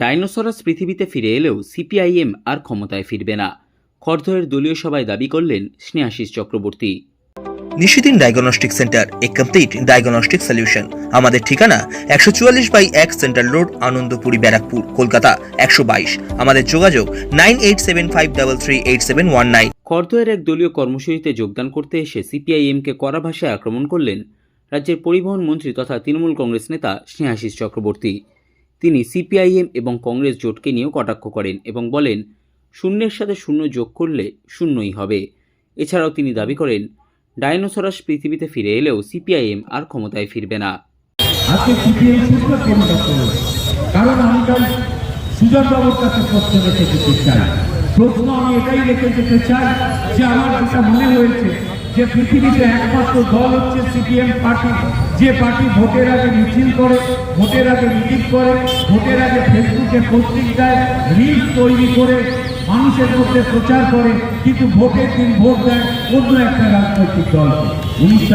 Dinosaurs পৃথিবীতে ফিরে এলেও সিপিআইএম আর ক্ষমতায় ফিরবে না। খড়দহের দলীয় সভায় দাবি করলেন স্নেহাশিস চক্রবর্তী। নিশিদিন ডায়াগনস্টিক সেন্টার এ কমপ্লিট ডায়াগনস্টিক সলিউশন। আমাদের ঠিকানা একশো চুয়াল্লিশ বাই এক সেন্ট্রাল রোড আনন্দপুরি ব্যারাকপুর কলকাতা একশো বাইশ। আমাদের যোগাযোগ nine eight seven five double three eight seven one nine. খড়দহের এক দলীয় কর্মসূচিতে যোগদান করতে এসে সিপিআইএমকে কড়া ভাষায় আক্রমণ করলেন রাজ্যের পরিবহন মন্ত্রী তথা তৃণমূল কংগ্রেস নেতা স্নেহাশিস চক্রবর্তী। তিনি সিপিআইএম এবং কংগ্রেস জোটকে নিয়েও কটাক্ষ করেন এবং বলেন, শূন্যের সাথে শূন্য যোগ করলে শূন্যই হবে। এছাড়াও তিনি দাবি করেন, ডাইনোসরাস পৃথিবীতে ফিরে এলেও সিপিআইএম আর ক্ষমতায় ফিরবে না। প্রশ্ন আমি এটাই রেখে যেতে চাই যে আমার মনে হয়েছে যে পৃথিবীতে একমাত্র দল হচ্ছে সিপিএম পার্টি, যে পার্টি ভোটের আগে মিছিল করে, ভোটের আগে মিটিং করে, ভোটের আগে ফেসবুকে পোস্টিং দেয় রিলস তৈরি করে, মানুষের মধ্যে প্রচার করে, কিন্তু ভোটের দিন ভোট দেয় অন্য একটা রাজনৈতিক দল। উনিশ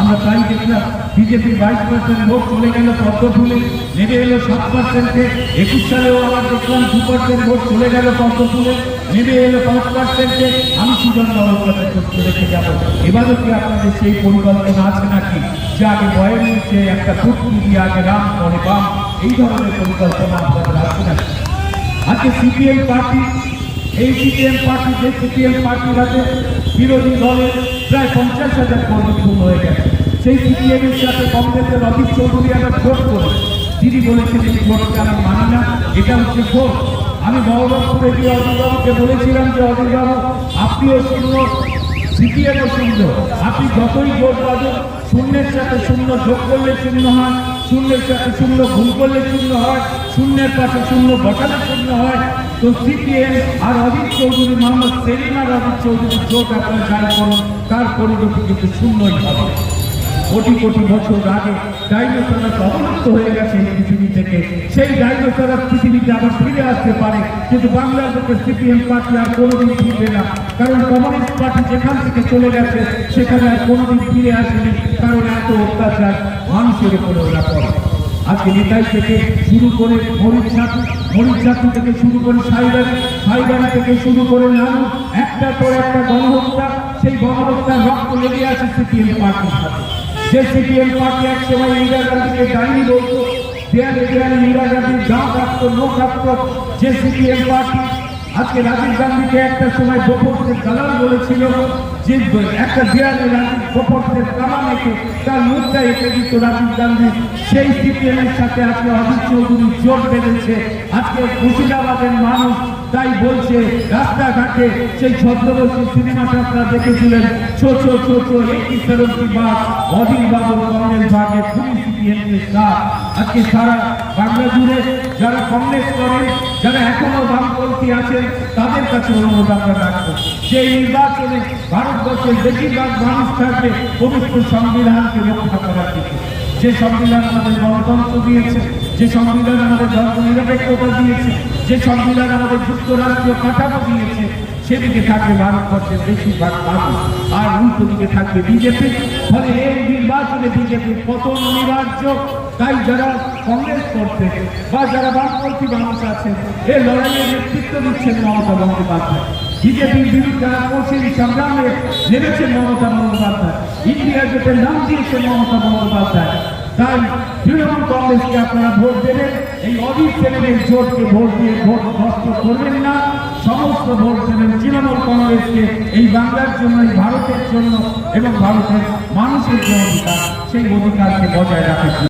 আমরা তাই দেখলাম বিজেপি বাইশ পার্সেন্ট ভোট চলে গেল পদ্ম ফুলে নেমে এলো সাত পার্সেন্টে একুশ সালেও আবার দেখলাম দু পার্সেন্ট ভোট চলে গেল পদ্ম ফুলে। নেমে এলো পাঁচ পার্সেন্টে, আমি সুজন প্রশ্ন রেখে যাব। এবারও কি আপনাদের সেই পরিকল্পনা আছে নাকি? যে আগে বয়ের নিচে একটা ফুটকি দিয়ে আগে রাম পরে বাম, এই ধরনের পরিকল্পনা আপনাদের আছে নাকি? আজকে সিপিএম পার্টি, এই সিপিএম পার্টি, যে সিপিএম পার্টির হাতে বিরোধী দলের প্রায় পঞ্চাশ হাজার কর্মী খুন হয়ে গেছে। সেই সিপিএম এর সাথে কংগ্রেসের অজিত চৌধুরী আবার ভোট করে। তিনি বলেছেন এই ভোটকে আমি মানি না, এটা হচ্ছে ভোট। আমি বহরমপুরে গিয়ে অজিতবাবুকে বলেছিলাম যে অজিতবাবু আপনিও শূন্য সিপিএমও শূন্য আপনি যতই ভোট পাবেন শূন্যের সাথে শূন্য যোগ করলে শূন্য হয়, শূন্যের সাথে শূন্য ভুল করলে শূন্য হয়, শূন্যের পাশে শূন্য বসালে শূন্য হয়। তো সিপিএম আর অজিত চৌধুরী, মোহাম্মদ সেলিম আর অজিত চৌধুরীর জোট আপনার যাই করুন, তার পরিণতি কিন্তু শূন্যই হবে। কোটি কোটি বছর আগে ডাইনোসরাস অবলুপ্ত হয়ে গেছে এই পৃথিবী থেকে। সেই ডাইনোসরাস পৃথিবীতে আবার ফিরে আসতে পারে, কিন্তু বাংলার লোকের সিপিএম পার্টি আর কোনোদিন ফিরবে না। কারণ কমিউনিস্ট পার্টি যেখান থেকে চলে গেছে, সেখানে আর কোনোদিন ফিরে আসেনি, কারণ এত অত্যাচার মানুষের উপরে ওরা করে। আজকে নিতাই থেকে শুরু করে মরিচ ছাত্র থেকে শুরু করে সাইবারি সাইবারি থেকে শুরু করে নানু একটা পর একটা গণহত্যা, সেই গণহত্যার রক্ত লেগে আছে সিপিএম পার্টির সাথে যে সিপিএম পার্টি এক সময় ইন্দিরা গান্ধীকে ডাইনি বলতো দেয়ালে দেয়ালে ইন্দিরা গান্ধীর গা কাঁপতো নো কাঁপতো যে সিপিএম পার্টি। আজকে রাজীব গান্ধীকে একটা সময় গোপনের দালাল বলেছিল যে, একটা দেয়ালে রাজীব গোপনের কামা মেখে তার মুখটা এঁকে দিত রাজীব গান্ধী। সেই সিপিএম এর সাথে আজকে অজিত চৌধুরী জোট বেঁধেছে। আজকে মুর্শিদাবাদের মানুষ তাই বলছে, রাস্তাঘাটে সেই ছত্রবর্ষী সিনেমাটা আপনারা দেখেছিলেন। ছোট ছোট ছো ছো একটি সেরকম বাস অধীর বাবু সিপিএম এর সাথ আজকে সারা বাংলা জুড়ে যারা কংগ্রেস করেন, যারা এখনও বামপন্থী আছেন, তাদের কাছে অনুরোধ আমরা রাখব যে নির্বাচনে ভারতবর্ষের বেশিরভাগ মানুষ থাকবে পবিত্র সংবিধানকে রক্ষা করার দিকে। যে সংবিধান আমাদের গণতন্ত্র দিয়েছে, যে সংবিধান আমাদের ধর্ম নিরপেক্ষতা দিয়েছে, যে সংবিধান আমাদের যুক্তরাষ্ট্রীয় কাঠামো দিয়েছে, সেদিকে থাকবে ভারতবর্ষের বেশিরভাগ মানুষ। আর উল্টো দিকে থাকবে বিজেপি। ফলে এই নির্বাচনে বিজেপির পতন অনিবার্য। তাই যারা কংগ্রেস করতে বা যারা বামপন্থী মানুষ আছেন এই লড়াইয়ের নেতৃত্ব দিচ্ছেন মমতা বন্দ্যোপাধ্যায়। বিজেপির বিরুদ্ধে আকর্ষণ সংগ্রামে নেমেছেন মমতা বন্দ্যোপাধ্যায়, ইন্ডিয়া জোটের নাম দিয়েছেন মমতা বন্দ্যোপাধ্যায়। তাই তৃণমূল কংগ্রেসকে আপনারা ভোট দেবেন, এই অজিত সেনের জোটকে ভোট দিয়ে ভোট নষ্ট করবেন না। সমস্ত ভোট দেবেন তৃণমূল কংগ্রেসকে, এই বাংলার জন্য, এই ভারতের জন্য এবং ভারতের মানুষের যে অধিকার সেই অধিকারকে বজায় রাখার জন্য।